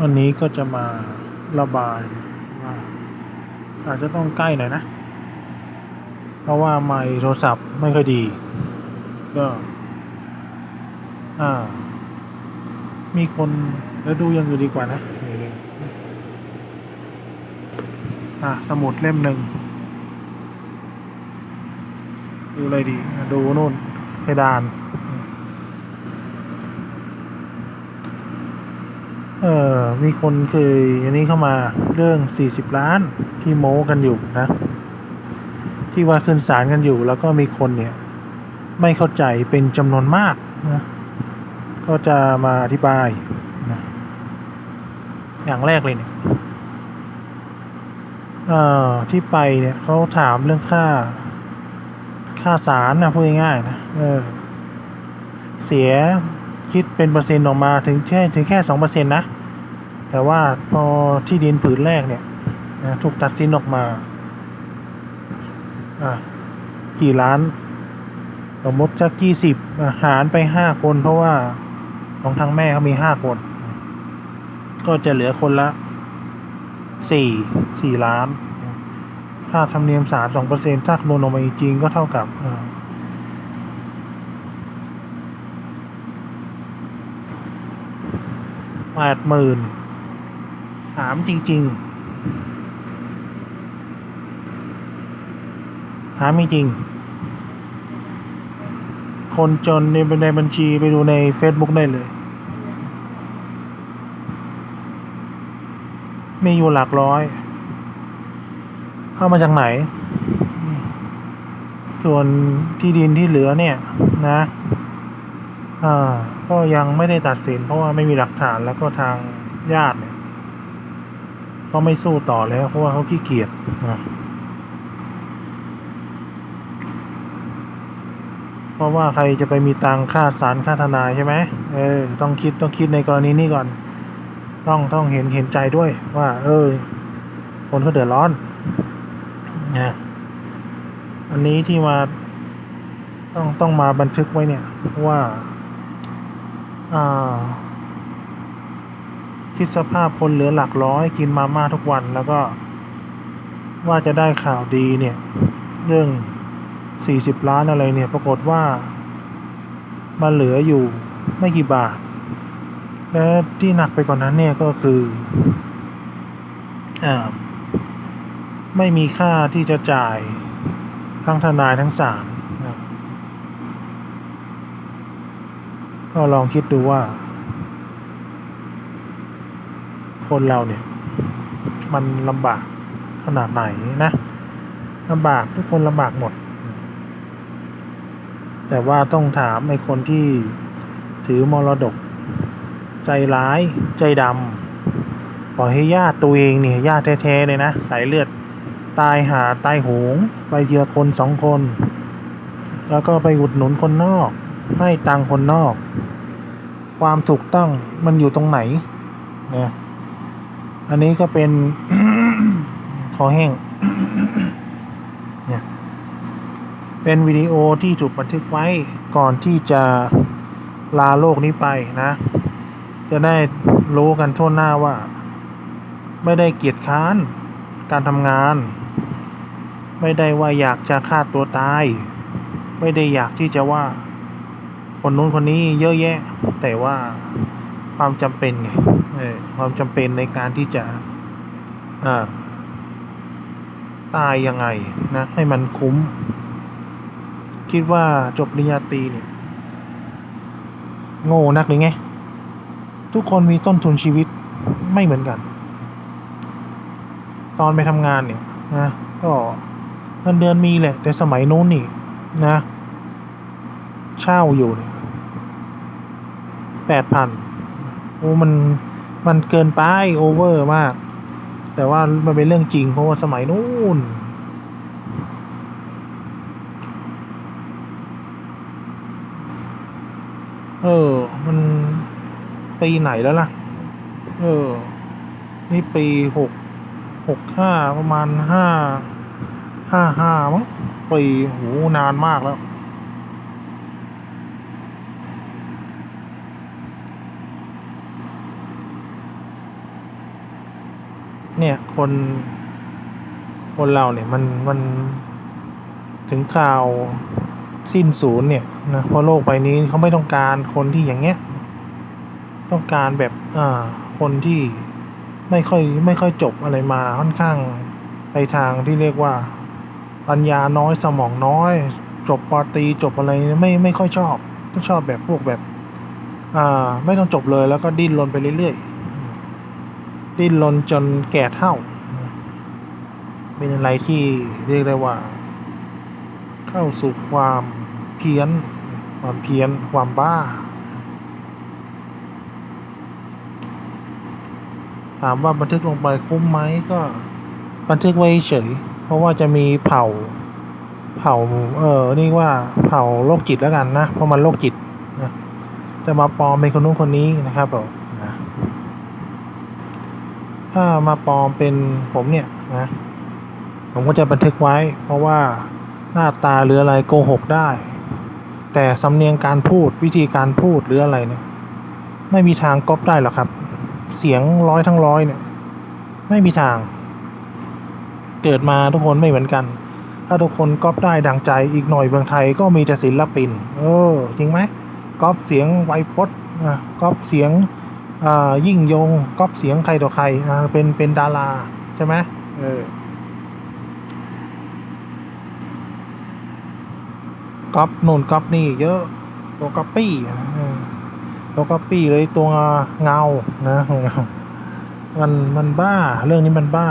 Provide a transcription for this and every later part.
วันนี้ก็จะมาระบายว่าอาจจะต้องใกล้หน่อยนะ เพราะว่าไมโทรศัพท์ไม่ค่อยดี ก็อ่า มีคนแล้วดูยังอื่ดีกว่านะอะสมุดเล่มหนึ่งดูอะไรดี ดูนู่นเพดาน เออมีคนเคยอันนี้เข้ามาเรื่อง 40 ล้านที่โม้กันอยู่นะ ที่ว่าขึ้นศาลกันอยู่ แล้วก็มีคนเนี่ย ไม่เข้าใจเป็นจำนวนมากนะก็จะมาอธิบายนะอย่างแรกเลยเนี่ยเอ่อที่ไปเนี่ยเขาถามเรื่องค่า ค่าสารนะพูดง่ายๆนะเออ เสียคิดเป็นเปอร์เซ็นต์ออกมาถึงแค่ถึงแค่สองเปอร์เซ็นต์นะ แต่ว่าพอที่ดินผืนแรกเนี่ยนะถูกตัดสินออกมาอะกี่ล้านสมมติจะกี่สิบหารไปห้าคนเพราะว่าของทางแม่เขามีห้าคน ก็จะเหลือคนละสี่สี่ล้านค่าธรรมเนียมศาลสองเปอร์เซ็นต์ถ้าคำนวณออกมาจริงก็เท่ากับแปดหมื่น ถามจริง ๆ ถามจริง คนจนในในบัญชีไปดูใน Facebook ได้เลย มีอยู่หลักร้อย เข้ามาจากไหน ส่วนที่ดินที่เหลือเนี่ย นะอ่าก็ยังไม่ได้ตัดสินเพราะว่าไม่มีหลักฐานแล้วก็ทางญาติเนี่ย ก็ไม่สู้ต่อแล้วเพราะว่าเขาขี้เกียจนะเพราะว่าใครจะไปมีตังค่าสารค่าทนายใช่ไหมเออต้องคิดต้องคิดในกรณีนี้ก่อน ต้องต้องเห็นเห็นใจด้วยว่า เออ คนเขาเดือดร้อนนะอันนี้ที่มาต้องต้องมาบันทึกไว้เนี่ยว่า อ่า คิดสภาพคนเหลือหลักร้อยกินมาม่าทุกวันแล้วก็ ว่าจะได้ข่าวดีเนี่ย เรื่องสี่สิบล้านอะไรเนี่ย ปรากฏว่า มาเหลืออยู่ไม่กี่บาท และที่หนักไปกว่านนั้นเนี่ยก็คืออ่าไม่มีค่าที่จะจ่ายทั้งทนายทั้งศาลนะครับก็ลองคิดดูว่า คนเราเนี่ย มันลำบากขนาดไหนนะลำบากทุกคนลำบากหมด แต่ว่าต้องถามไอ้คนที่ถือมรดก ใจร้ายใจดำปล่อยให้ญาติตัวเองเนี่ยญาติแท้ๆเลยนะ สายเลือดตายหาตายโหงไปเทียคนสองคน แล้วก็ไปอุดหนุนคนนอก ให้ตังค์คนนอก ความถูกต้องมันอยู่ตรงไหนเนี่ย อันนี้ก็เป็นคอแห้งเนี่ยเป็นวิดีโอที่ถูกบันทึกไว้ก่อนที่จะลาโลกนี้ไปนะ จะได้รู้กันทั่วหน้าว่า ไม่ได้เกียจค้านการทำงาน ไม่ได้ว่าอยากจะฆ่าตัวตาย ไม่ได้อยากที่จะว่า คนนู้นคนนี้เยอะแยะ แต่ว่าความจำเป็นไง ความจำเป็นในการที่จะตายยังไงนะให้มันคุ้ม คิดว่าจบปริญญาตรีเนี่ย โง่นักหรือไง ทุกคนมีต้นทุนชีวิตไม่เหมือนกัน ตอนไปทำงานเนี่ยนะก็เงินเดือนมีแหละ แต่สมัยนู้นนี่นะ เช่าอยู่เนี่ยแปดพันโอ้มัน มันเกินไปโอเวอร์มาก แต่ว่ามันเป็นเรื่องจริงเพราะว่าสมัยนู้นเออ มันปีไหนแล้วล่ะ เออ นี่ปีหกหกห้าประมาณห้าห้าห้ามั้งปีโหนานมากแล้ว เนี่ยคนคนเราเนี่ยมันมันถึงข่าวสิ้นศูนย์เนี่ยนะเพราะโลกใบนี้เขาไม่ต้องการคนที่อย่างเงี้ย ต้องการแบบอ่าคนที่ไม่ค่อยไม่ค่อยจบอะไรมาค่อนข้างไปทางที่เรียกว่า ปัญญาน้อยสมองน้อย จบปอตรีจบอะไรไม่ไม่ค่อยชอบก็ชอบแบบพวกแบบ อ่า ไม่ต้องจบเลยแล้วก็ดิ้นรนไปเรื่อยๆ ดิ้นรนจนแก่เท่า เป็นอะไรที่เรียกได้ว่า เข้าสู่ความเพี้ยน ความเพี้ยนความบ้า ถามว่าบันทึกลงไปคุ้มไหมก็บันทึกไว้เฉย เพราะว่าจะมีเผ่า เผ่า เออนี่ว่าเผ่าโรคจิตแล้วกันนะ เพราะมันโรคจิตนะจะมาปลอมเป็นคนนู้นคนนี้นะครับผม ถ้ามาปลอมเป็นผมเนี่ยนะผมก็จะบันทึกไว้ เพราะว่าหน้าตาหรืออะไรโกหกได้ แต่สำเนียงการพูดวิธีการพูดหรืออะไรเนี่ยไม่มีทางก๊อปได้หรอกครับ เสียงร้อยทั้งร้อยเนี่ยไม่มีทาง เกิดมาทุกคนไม่เหมือนกัน ถ้าทุกคนก๊อปได้ดังใจอีกหน่อยเมืองไทยก็มีแต่ศิลปิน เออจริงไหมก๊อปเสียงไวพจน์อะก๊อปเสียง ยิ่งยงก๊อปเสียงใครต่อใครอ่าเป็นเป็นดาราใช่ไหมเออก๊อปนู่นก๊อปนี่เยอะตัวก๊อปปี้ตัวก๊อปปี้เลยตัวเงานะเงามันมันบ้า เรื่องนี้มันบ้า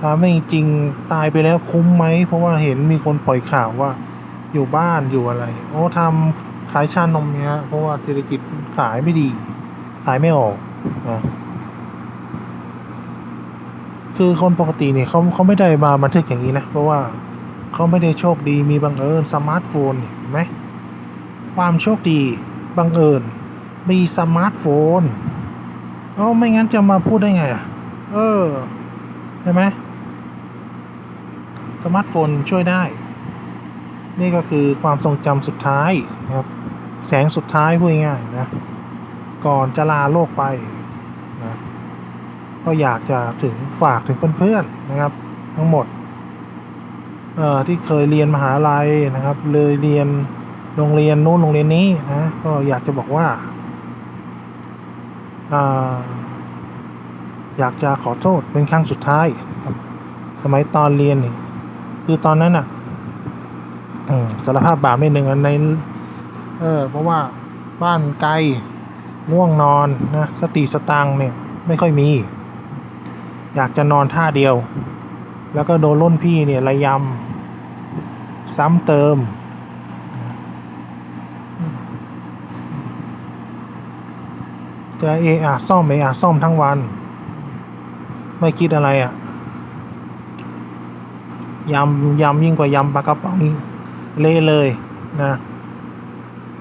ถามว่าจริงตายไปแล้วคุ้มไหม เพราะว่าเห็นมีคนปล่อยข่าวว่า อยู่บ้านอยู่อะไร โอ้ทำ ขายชานมเนี้ยเพราะว่าเศรษฐกิจขายไม่ดี ขายไม่ออกนะคือคนปกติเนี่ยเขาเขาไม่ได้มาบันทึกอย่างนี้นะ เพราะว่าเขาไม่ได้โชคดีมีบังเอิญสมาร์ทโฟนเห็นไหมความโชคดีบังเอิญมีสมาร์ทโฟนเอ้าไม่งั้นจะมาพูดได้ไงอะ เออใช่ไหมสมาร์ทโฟนช่วยได้ นี่ก็คือความทรงจำสุดท้ายนะครับ แสงสุดท้ายพูดง่ายนะ ก่อนจะลาโลกไปนะก็อยากจะถึงฝากถึงเพื่อนๆนะครับ ทั้งหมดเอ่อที่เคยเรียนมหาลัยนะครับ เลยเรียนโรงเรียนนู้นโรงเรียนนี้นะก็อยากจะบอกว่าอ่าอยากจะขอโทษเป็นครั้งสุดท้ายครับ สมัยตอนเรียนนี่คือตอนนั้นอะสารภาพบาปนิดหนึ่งใน เออ เพราะว่าบ้านไกลง่วงนอนนะสติสตังเนี่ยไม่ค่อยมี อยากจะนอนท่าเดียว แล้วก็โดนรุ่นพี่เนี่ยระยำซ้ำเติม จะเออะซ่อมเออะซ่อมทั้งวัน ไม่คิดอะไรอะ่ะยำยำยิ่งกว่ายำปลากระป๋องเละเลยนะ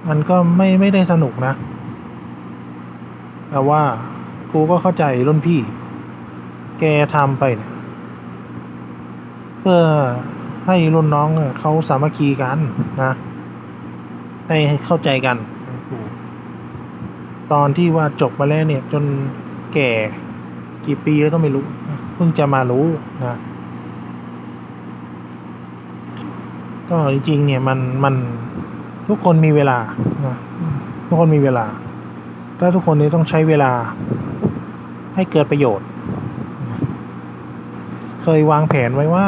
มันก็ไม่ไม่ได้สนุกนะ แต่ว่ากูก็เข้าใจรุ่นพี่ แกทำไปเนี่ยเพื่อให้รุ่นน้องเขาสามัคคีกันนะให้เข้าใจกันตอนที่ว่าจบมาแล้วเนี่ย จนแก่กี่ปีแล้วก็ไม่รู้ เพิ่งจะมารู้นะ ก็จริงๆเนี่ยมันมัน ทุกคนมีเวลานะทุกคนมีเวลาถ้าทุกคนนี้ต้องใช้เวลาให้เกิดประโยชน์ เคยวางแผนไว้ว่า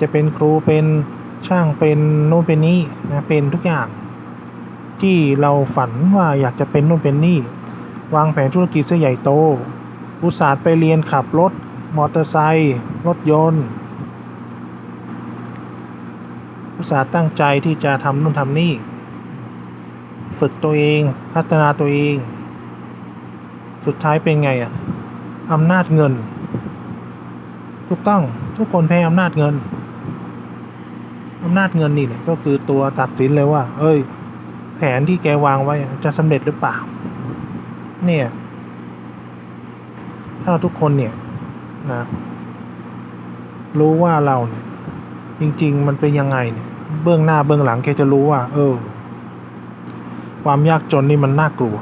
จะเป็นครูเป็นช่างเป็นโน่นเป็นนี่นะเป็นทุกอย่าง ที่เราฝันว่าอยากจะเป็นโน่นเป็นนี่ วางแผนธุรกิจเสื้อใหญ่โต อุตสาห์ไปเรียนขับรถ มอเตอร์ไซค์รถยนต์ อุตสาห์ตั้งใจที่จะทำนู่นทำนี่ ฝึกตัวเองพัฒนาตัวเอง สุดท้ายเป็นไงอะอำนาจเงิน ถูกต้องทุกคนแพ้อำนาจเงินอำนาจเงินนี่แหละก็คือตัวตัดสินเลยว่า เอ้ย แผนที่แกวางไว้จะสำเร็จหรือเปล่า เนี่ย ถ้าทุกคนเนี่ยนะรู้ว่าเราเนี่ย จริง ๆ มันเป็นยังไงเนี่ยเบื้องหน้าเบื้องหลังแกจะรู้ว่า เออ ความยากจนนี่มันน่ากลัว